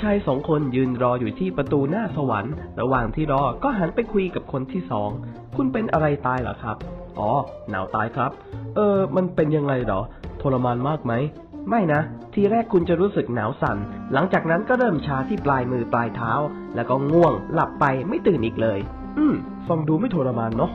ชายสองคนยืนรออยู่ที่ประตูหน้าสวรรค์ ระหว่างที่รอก็หันไปคุยกับคนที่สอง คุณเป็นอะไรตายเหรอครับ อ๋อ หนาวตายครับ เออ มันเป็นยังไงเหรอ ทรมานมากไหม ไม่นะ ทีแรกคุณจะรู้สึกหนาวสั่น หลังจากนั้นก็เริ่มชาที่ปลายมือปลายเท้า แล้วก็ง่วง หลับไปไม่ตื่นอีกเลย อืม ฟังดูไม่ทรมานเนาะ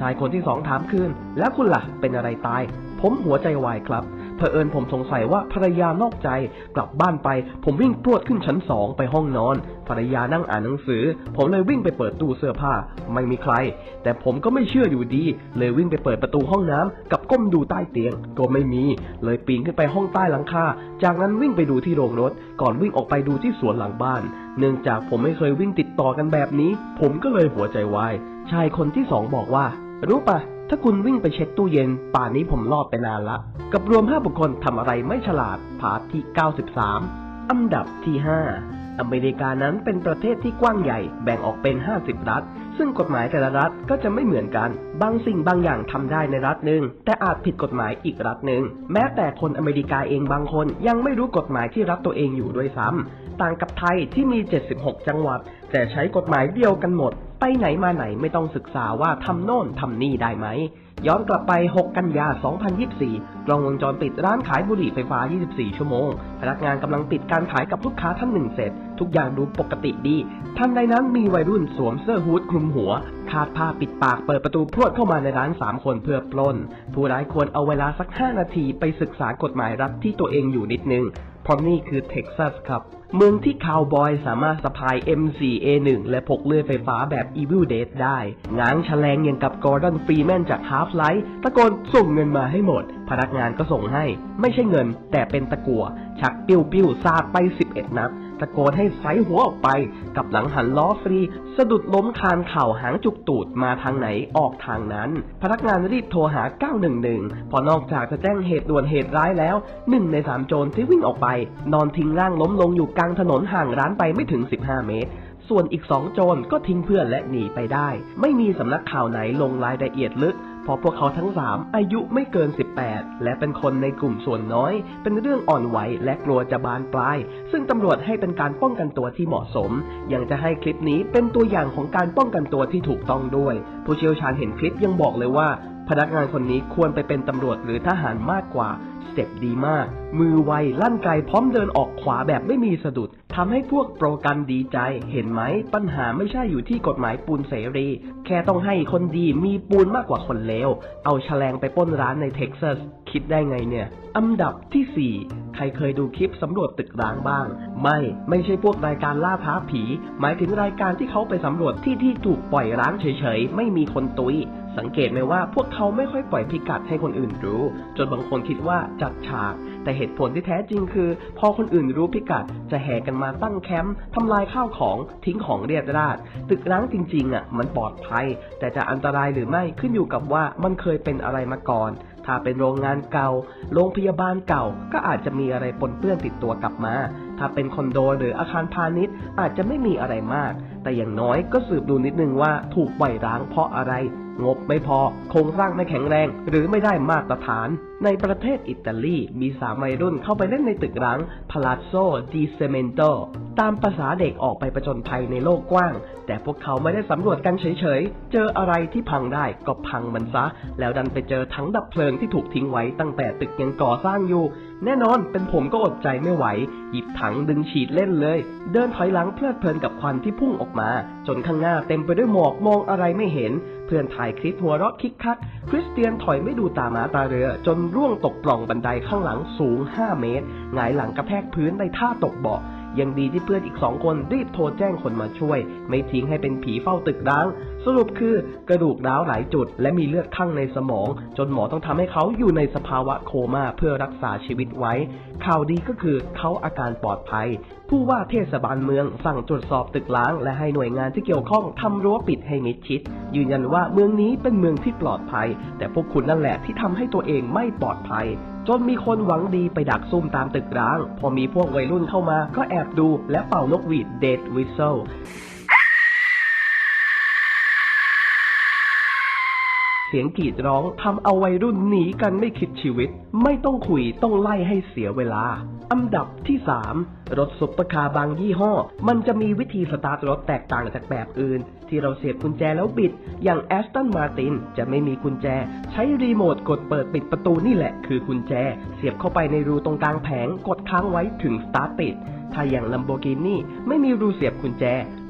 ชายคนที่สองถามคืน แล้วคุณล่ะ เป็นอะไรตาย ผมหัวใจวายครับ เผอิญผมสงสัยว่าภรรยานอกใจ กลับบ้านไป ผมวิ่งพรวดขึ้นชั้นสองไปห้องนอน ภรรยานั่งอ่านหนังสือ ผมเลยวิ่งไปเปิดตู้เสื้อผ้า ไม่มีใคร แต่ผมก็ไม่เชื่ออยู่ดี เลยวิ่งไปเปิดประตูห้องน้ำกับก้มดูใต้เตียง ก็ไม่มี เลยปีนขึ้นไปห้องใต้หลังคา จากนั้นวิ่งไปดูที่โรงรถ ก่อนวิ่งออกไปดูที่สวนหลังบ้าน เนื่องจากผมไม่เคยวิ่งติดต่อกันแบบนี้ ผมก็เลยหัวใจวาย ชายคนที่สองบอกว่า รู้ปะ ถ้าคุณวิ่งไปเช็คตู้เย็น ป่านนี้ผมรอดไปนานละ กับรวม 5 บุคคลทำอะไรไม่ฉลาด พาร์ทที่ 93 อันดับที่ 5 อเมริกานั้นเป็นประเทศที่กว้างใหญ่แบ่งออกเป็น 50 รัฐ ซึ่งกฎหมายแต่ละรัฐก็จะไม่เหมือนกัน บางสิ่งบางอย่างทำได้ในรัฐหนึ่งแต่อาจผิดกฎหมายอีกรัฐหนึ่งแม้แต่คนอเมริกาเองบางคนยังไม่รู้กฎหมายที่รัฐตัวเองอยู่ด้วยซ้ำต่างกับไทยที่มี 76 จังหวัด แต่ใช้กฎหมายเดียวกันหมด ไปไหนมาไหนไม่ต้องศึกษาว่าทำโน่นทำนี่ได้ไหม ย้อนกลับไป 6 กันยา 2024 กล้องวงจรปิดร้านขายบุหรี่ไฟฟ้า 24 ชั่วโมง พนักงานกำลังปิดการขายกับลูกค้าท่านหนึ่งเสร็จ ทุกอย่างดูปกติดี ทันใดนั้นมีวัยรุ่นสวมเสื้อฮู้ดคลุมหัว คาดผ้าปิดปากเปิดประตูพรวดเข้ามาในร้าน 3 คนเพื่อปล้น ผู้ร้ายควรเอาเวลาสัก 5 นาทีไปศึกษากฎหมายรัฐที่ตัวเองอยู่นิดนึง เพราะนี่คือเท็กซัสครับ เมืองที่คาวบอยสามารถสะพาย M4A1 และพกเลื่อยไฟฟ้าแบบ Evil Dead ได้ง้างแฉลงอย่างกับกอร์ดอนฟรีแมนจาก Half-Life ตะโกนส่งเงินมาให้หมด พนักงานก็ส่งให้ ไม่ใช่เงินแต่เป็นตะกัว ชักปิ้วปิ้วซาดไป 11 นัด ตะโกนให้ไซหัวออกไป กับหลังหันล้อฟรี สะดุดล้มคานเข่าหางจุกตูดมาทางไหนออกทางนั้น พนักงานรีบโทรหา 911 พอนอกจากจะแจ้งเหตุด่วนเหตุร้ายแล้วหนึ่งในสามโจรที่วิ่งออกไป นอนทิ้งร่างล้มลงอยู่กลางถนนห่างร้านไปไม่ถึง 15 เมตรส่วนอีกสองโจรก็ทิ้งเพื่อนและหนีไปได้ ไม่มีสำนักข่าวไหนลงรายละเอียดลึก เพราะพวกเขาทั้งสามอายุไม่เกิน 18 และเป็นคนในกลุ่มส่วนน้อย เป็นเรื่องอ่อนไหวและกลัวจะบานปลาย ซึ่งตำรวจให้เป็นการป้องกันตัวที่เหมาะสม ยังจะให้คลิปนี้เป็นตัวอย่างของการป้องกันตัวที่ถูกต้องด้วย ผู้เชี่ยวชาญเห็นคลิปยังบอกเลยว่า พนักงานคนนี้ควรไปเป็นตำรวจหรือทหารมากกว่า สเต็ปดีมาก มือไวลั่นไกลพร้อมเดินออกขวาแบบไม่มีสะดุด ทำให้พวกโปรกันดีใจ เห็นไหมปัญหาไม่ใช่อยู่ที่กฎหมายปูนเสรี แค่ต้องให้คนดีมีปูนมากกว่าคนเลว เอาแฉลงไปป้นร้านในเท็กซัส คิดได้ไงเนี่ย อันดับที่ 4 ใครเคยดูคลิปสำรวจตึกร้างบ้าง ไม่ ไม่ใช่พวกรายการล่าท้าผี หมายถึงรายการที่เขาไปสำรวจที่ที่ถูกปล่อยร้างเฉยๆ ไม่มีคนตุย สังเกตไหมว่าพวกเขาไม่ค่อยปล่อยพิกัดให้คนอื่นรู้ จนบางคนคิดว่าจัดฉาก แต่เหตุผลที่แท้จริงคือ พอคนอื่นรู้พิกัด จะแห่กันมาตั้งแคมป์ทำลายข้าวของทิ้งของเรียดราดตึกร้างจริงๆอะมันปลอดภัย แต่จะอันตรายหรือไม่ขึ้นอยู่กับว่ามันเคยเป็นอะไรมาก่อน ถ้าเป็นโรงงานเก่า โรงพยาบาลเก่า ก็อาจจะมีอะไรปนเปื้อนติดตัวกลับมา ถ้าเป็นคอนโดหรืออาคารพาณิชย์อาจจะไม่มีอะไรมาก แต่อย่างน้อยก็สืบดูนิดนึงว่าถูกปล่อยร้างเพราะอะไร งบไม่พอโครงสร้างไม่แข็งแรง หรือไม่ได้มาตรฐาน ในประเทศอิตาลีมีสามวัยรุ่นเข้าไปเล่นในตึกร้าง Palazzo di Cemento ตามภาษาเด็กออกไปประจนภัยในโลกกว้าง แต่พวกเขาไม่ได้สำรวจกันเฉยๆ เจออะไรที่พังได้ก็พังมันซะ แล้วดันไปเจอถังดับเพลิงที่ถูกทิ้งไว้ตั้งแต่ตึกยังก่อสร้างอยู่ แน่นอนเป็นผมก็อดใจไม่ไหว หยิบถังดึงฉีดเล่นเลย เดินถอยหลังเพลิดเพลินกับควันที่พุ่งออกมา จนข้างหน้าเต็มไปด้วยหมอกมองอะไรไม่เห็นเพื่อนถ่ายคลิปหัวเราะคิกคัก คริสเตียนถอยไม่ดูตามาตาเรือ จนร่วงตกปล่องบันไดข้างหลังสูง 5 เมตร หงายหลังกระแทกพื้นในท่าตกเบาะยังดีที่เพื่อนอีกสองคนรีบโทรแจ้งคนมาช่วย ไม่ทิ้งให้เป็นผีเฝ้าตึกร้าง สรุปคือกระดูกร้าวหลายจุด และมีเลือดข้างในสมอง จนหมอต้องทำให้เขาอยู่ในสภาวะโคม่าเพื่อรักษาชีวิตไว้ ข่าวดีก็คือเขาอาการปลอดภัย ผู้ว่าเทศบาลเมืองสั่งตรวจสอบตึกร้าง และให้หน่วยงานที่เกี่ยวข้องทำรั้วปิดให้มิดชิด ยืนยันว่าเมืองนี้เป็นเมืองที่ปลอดภัย แต่พวกคุณนั่นแหละที่ทำให้ตัวเองไม่ปลอดภัยจนมีคนหวังดีไปดักซุ่มตามตึกร้าง พอมีพวกวัยรุ่นเข้ามาก็แอบดูและเป่านกหวีดเดดวิสเซล สียงกรีดร้องทำเอาวัยรุ่นหนีกันไม่คิดชีวิต ไม่ต้องคุยต้องไล่ให้เสียเวลา อันดับที่ 3 รถซุปเปอร์คาร์บางยี่ห้อ มันจะมีวิธีสตาร์ทรถแตกต่างจากแบบอื่น ที่เราเสียบกุญแจแล้วบิด อย่างแอสตันมาตินจะไม่มีกุญแจ ใช้รีโมทกดเปิดปิดประตูนี่แหละคือกุญแจ เสียบเข้าไปในรูตรงกลางแผงกดค้างไว้ถึงสตาร์ทติดถ้าอย่าง Lamborghini ไม่มีรูเสียบกุญแจ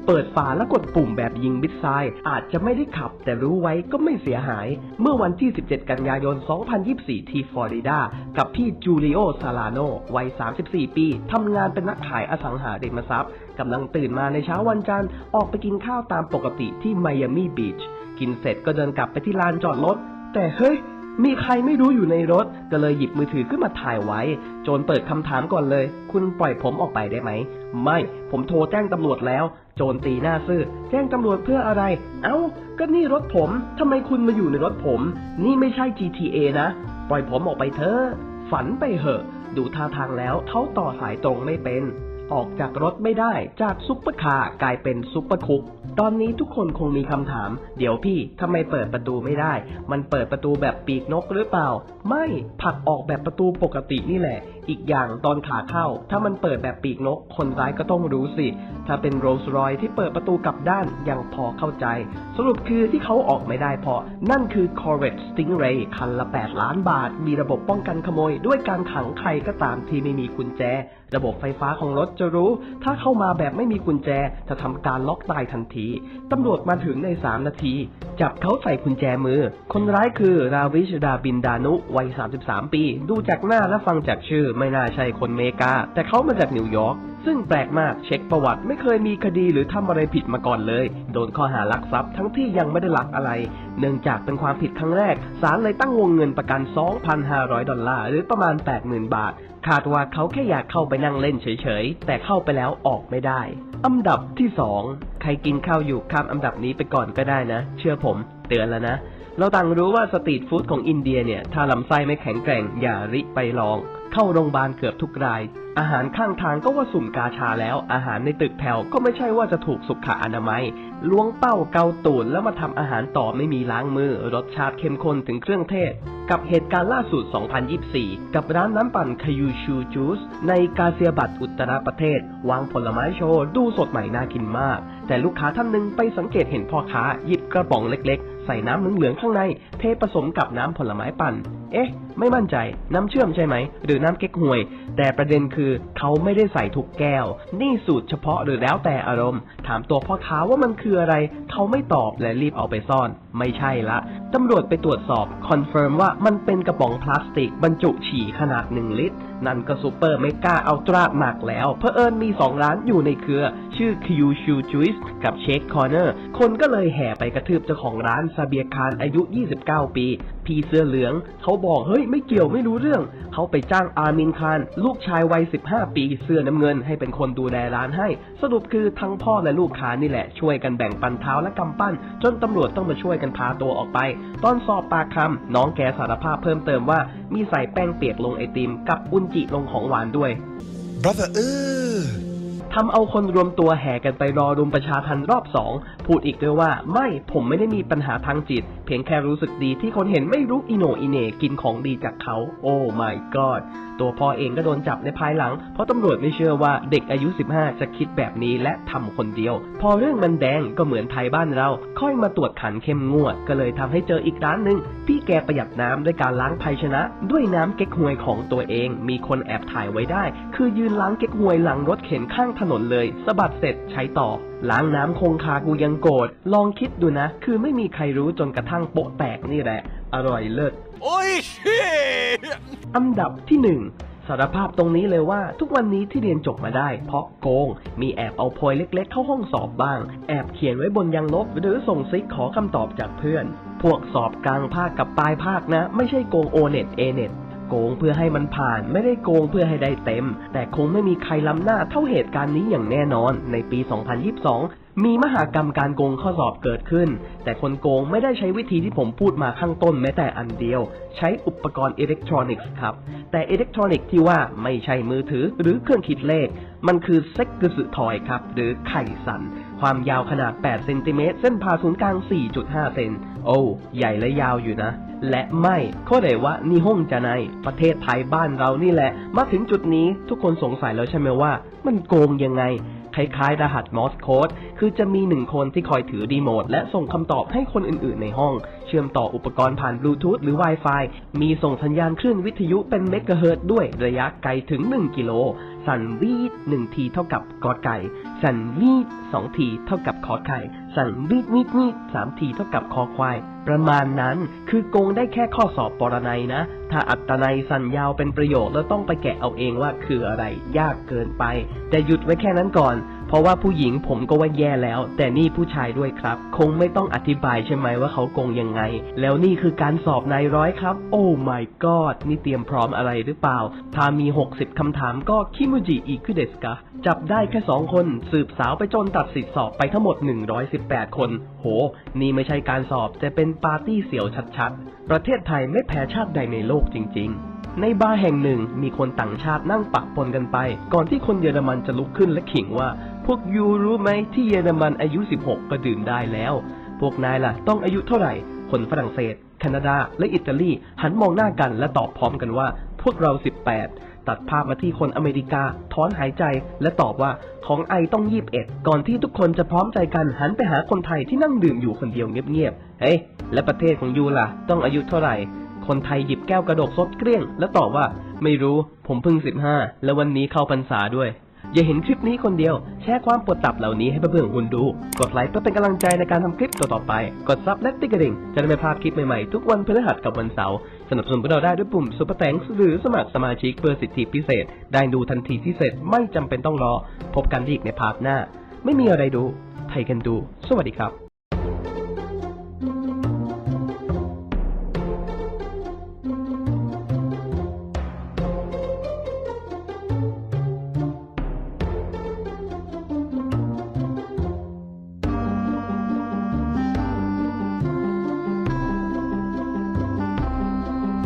เปิดฝาแล้วกดปุ่มแบบยิงมิดไซล์อาจจะไม่ได้ขับ แต่รู้ไว้ก็ไม่เสียหาย เมื่อวันที่ 17 กันยายน 2024 ที่ฟลอริดา กับพี่จูเลียซาลาโนวัย 34 ปีทำงานเป็นนักขายอสังหาริมทรัพย์กำลังตื่นมาในเช้าวันจันทร์ ออกไปกินข้าวตามปกติที่ไมอามี่บีช กินเสร็จก็เดินกลับไปที่ลานจอดรถ แต่เฮ้ย มีใครไม่รู้อยู่ในรถ ก็เลยหยิบมือถือขึ้นมาถ่ายไว้ โจนเปิดคำถามก่อนเลย คุณปล่อยผมออกไปได้ไหม ไม่ ผมโทรแจ้งตำรวจแล้ว โจนตีหน้าซื่อ แจ้งตำรวจเพื่ออะไร เอ้า ก็นี่รถผม ทำไมคุณมาอยู่ในรถผม นี่ไม่ใช่ GTA นะ ปล่อยผมออกไปเถอะ ฝันไปเหอะ ดูท่าทางแล้วเขาต่อสายตรงไม่เป็น ออกจากรถไม่ได้จากซุปเปอร์คาร์กลายเป็นซุปเปอร์คุก ตอนนี้ทุกคนคงมีคำถาม เดี๋ยวพี่ทำไมเปิดประตูไม่ได้ มันเปิดประตูแบบปีกนกหรือเปล่า ไม่ผลักออกแบบประตูปกตินี่แหละ อีกอย่างตอนขาเข้า ถ้ามันเปิดแบบปีกนก คนร้ายก็ต้องรู้สิ ถ้าเป็นโรลส์รอยที่เปิดประตูกลับด้านยังพอเข้าใจ สรุปคือที่เขาออกไม่ได้เพราะนั่นคือ Corvette Stingray คันละ 8 ล้านบาท มีระบบป้องกันขโมย ด้วยการขังใครก็ตามที่ไม่มีกุญแจ ระบบไฟฟ้าของรถจะรู้ ถ้าเข้ามาแบบไม่มีกุญแจจะทำการล็อกตายทันที ตำรวจมาถึงใน 3 นาที จับเขาใส่กุญแจมือ คนร้ายคือราวิชดาบินดานุ วัย 33 ปี ดูจากหน้าและฟังจากชื่อไม่น่าใช่คนเมกา แต่เขามาจากนิวยอร์กซึ่งแปลกมากเช็คประวัติไม่เคยมีคดีหรือทำอะไรผิดมาก่อนเลย โดนข้อหารักทรัพย์ทั้งที่ยังไม่ได้ลักอะไร เนื่องจากเป็นความผิดครั้งแรกศาลเลยตั้งวงเงินประกัน 2,500 ดอลลาร์หรือประมาณ 80,000 บาท คาดว่าเขาแค่อยากเข้าไปนั่งเล่นเฉยๆ แต่เข้าไปแล้วออกไม่ได้ อันดับที่2ใครกินข้าวอยู่ข้ามอันดับนี้ไปก่อนก็ได้นะ เชื่อผม เตือนแล้วนะ เราต่างรู้ว่าสตรีทฟู้ดของอินเดียเนี่ย ถ้าลำไส้ไม่แข็งแกร่งอย่าริไปลอง เข้าโรงพยาบาลเกือบทุกราย อาหารข้างทางก็ว่าสุ่มกาชาแล้ว อาหารในตึกแถวก็ไม่ใช่ว่าจะถูกสุขอนามัย ล้วงเป้าเกาตูดแล้วมาทำอาหารต่อไม่มีล้างมือ รสชาติเข้มข้นถึงเครื่องเทศ กับเหตุการณ์ล่าสุด 2024 กับร้านน้ำปั่นคายูชูจูสในกาเซียบัตอุตรประเทศ วางผลไม้โชว์ดูสดใหม่น่ากินมาก แต่ลูกค้าท่านหนึ่งไปสังเกตเห็นพ่อค้าหยิบกระป๋องเล็กๆ ใส่น้ำเหลืองๆข้างใน เทผสมกับน้ำผลไม้ปั่น เอ๊ะ ไม่มั่นใจน้ำเชื่อมใช่ไหม หรือน้ำเก๊กฮวย แต่ประเด็นคือเขาไม่ได้ใส่ทุกแก้ว นี่สูตรเฉพาะหรือแล้วแต่อารมณ์ ถามตัวพ่อค้าว่ามันคืออะไร เขาไม่ตอบและรีบเอาไปซ่อน ไม่ใช่ละตำรวจไปตรวจสอบคอนเฟิร์มว่ามันเป็นกระป๋องพลาสติก บรรจุฉี่ขนาด 1 ลิตร นั่นก็ซูเปอร์เมกาอัลตร้าหนักแล้วเพอเอิญมี 2 ร้านอยู่ในเครือ ชื่อคิวชูจูสกับเชคคอร์เนอร์คนก็เลยแห่ไปกระทืบเจ้าของร้านซาเบียคารอายุ 29 ปี พี่เสื้อเหลือง เขาบอกเฮ้ยไม่เกี่ยวไม่รู้เรื่อง เขาไปจ้างอามินคารลูกชายวัย 15 ปีเสื้อน้ำเงินให้เป็นคนดูแลร้านให้ สรุปคือทั้งพ่อและลูกค้านี่แหละช่วยกันแบ่งปันเท้าและกำปั้น จนตำรวจต้องมาช่วยกันพาตัวออกไป ตอนสอบปากคำน้องแกสารภาพเพิ่มเติมว่ามีใส่แป้งเปียกลงไอติมกับอุนจิลงของหวานด้วย brother เออทำเอาคนรวมตัวแห่กันไปรอรุมประชาทันรอบสอง พูดอีกด้วยว่าไม่ผมไม่ได้มีปัญหาทางจิตเพียงแค่รู้สึกดีที่คนเห็นไม่รู้อิโนอิเนกินของดีจากเขา โอ้ my god ตัวพ่อเองก็โดนจับในภายหลัง เพราะตำรวจไม่เชื่อว่าเด็กอายุ 15 จะคิดแบบนี้และทำคนเดียว พอเรื่องมันแดงก็เหมือนไทยบ้านเรา ค่อยมาตรวจขันเข้มงวด ก็เลยทำให้เจออีกร้านหนึ่งพี่แกประหยัดน้ำด้วยการล้างภาชนะ ด้วยน้ำเก๊กฮวยของตัวเอง มีคนแอบถ่ายไว้ได้ คือยืนล้างเก๊กฮวยหลังรถเข็นข้างถนนเลยสะบัดเสร็จใช้ต่อล้างน้ำคงคากูยังโกรธลองคิดดูนะ คือไม่มีใครรู้จนกระทั่งโปะแตกนี่แหละ อร่อยเลิศโอ้ยชิอันดับที่หนึ่งสารภาพตรงนี้เลยว่าทุกวันนี้ที่เรียนจบมาได้ เพราะโกง มีแอบเอาโพยเล็กๆ เข้าห้องสอบบ้าง แอบเขียนไว้บนยางลบ หรือส่งซิกขอคำตอบจากเพื่อน พวกสอบกลางภาคกับปลายภาคนะ ไม่ใช่โกงโอเน็ตเอเน็ต โกงเพื่อให้มันผ่านไม่ได้โกงเพื่อให้ได้เต็ม แต่คงไม่มีใครล้ำหน้าเท่าเหตุการณ์นี้อย่างแน่นอน ในปี 2022 มีมหากรรมการโกงข้อสอบเกิดขึ้น แต่คนโกงไม่ได้ใช้วิธีที่ผมพูดมาข้างต้นแม้แต่อันเดียว ใช้อุปกรณ์อิเล็กทรอนิกส์ครับ แต่อิเล็กทรอนิกส์ที่ว่าไม่ใช่มือถือหรือเครื่องคิดเลข มันคือเซ็กกึสึทอยครับ หรือไข่สัน ความยาวขนาด 8 เซนติเมตร เส้นผ่าศูนย์กลาง 4.5 เซน โอ้ ใหญ่และยาวอยู่นะ และไม่ข้อใดว่านิฮงจะใน ประเทศไทยบ้านเรานี่แหละ มาถึงจุดนี้ทุกคนสงสัยแล้วใช่ไหมว่า มันโกงยังไง คล้ายๆ รหัสมอสโค้ด คือจะมีหนึ่งคนที่คอยถือรีโมท และส่งคำตอบให้คนอื่นๆในห้อง เชื่อมต่ออุปกรณ์ผ่านบลูทูธหรือ Wi-Fi มีส่งสัญญาณคลื่นวิทยุเป็นเมกะเฮิรต์ด้วยระยะไกลถึง 1 กิโล สั่นวีดหนึ่งทีเท่ากับกอไก่ สั่นวีดสองทีเท่ากับขอไข่ สั่นวีดวีดวีดสามทีเท่ากับคอควาย ประมาณนั้นคือโกงได้แค่ข้อสอบปรนัยนะ ถ้าอัตนัยสั่นยาวเป็นประโยคแล้วต้องไปแกะเอาเองว่าคืออะไรยากเกินไป แต่หยุดไว้แค่นั้นก่อน ราะว่าผู้หญิงผมก็ว่าแย่แล้ว แต่นี่ผู้ชายด้วยครับ คงไม่ต้องอธิบายใช่ไหมว่าเขาโกงยังไง แล้วนี่คือการสอบนายร้อยครับ โอ้ my god นี่เตรียมพร้อมอะไรหรือเปล่า ถ้ามี 60 คำถามก็คิมุจิอีกคุเดสกะจับได้แค่ 2 คน สืบสาวไปจนตัดสิทธิสอบไปทั้งหมด 118 คน โห นี่ไม่ใช่การสอบแต่เป็นปาร์ตี้เสี่ยวชัดๆ ประเทศไทยไม่แพ้ชาติใดในโลกจริง ๆในบาร์แห่งหนึ่งมีคนต่างชาตินั่งปักปนกันไป ก่อนที่คนเยอรมันจะลุกขึ้นและขิงว่า พวกยูรู้ไหมที่เยอรมันอายุ 16 ก็ดื่มได้แล้ว พวกนายล่ะ ต้องอายุเท่าไหร่ คนฝรั่งเศส แคนาดา และอิตาลี หันมองหน้ากันและตอบพร้อมกันว่า พวกเรา 18 ตัดภาพมาที่คนอเมริกาถอนหายใจ และตอบว่าของไอต้อง21ก่อนที่ทุกคนจะพร้อมใจกันหันไปหาคนไทยที่นั่งดื่มอยู่คนเดียวเงียบๆ เฮ้ยและประเทศของยูล่ะ ต้องอายุเท่าไหร่ คนไทยหยิบแก้วกระดกซดเกลี้ยง และตอบว่า ไม่รู้ ผมเพิ่ง 15 และวันนี้เข้าพรรษาด้วย อย่าเห็นคลิปนี้คนเดียว แชร์ความปวดตับเหล่านี้ให้เพื่อนๆของคุณดู กดไลค์เพื่อเป็นกำลังใจในการทำคลิปต่อๆไป กดซับและติ๊กกระดิ่ง จะได้ไม่พลาดคลิปใหม่ๆ ทุกวันพฤหัสกับวันเสาร์ สนับสนุนพวกเราได้ด้วยปุ่มซุปเปอร์แตงหรือสมัครสมาชิกเพื่อสิทธิพิเศษ ได้ดูทันทีที่เสร็จไม่จำเป็นต้องรอ พบกันอีกในพาร์ทหน้า ไม่มีอะไรดู ไทยกันดู สวัสดีครับ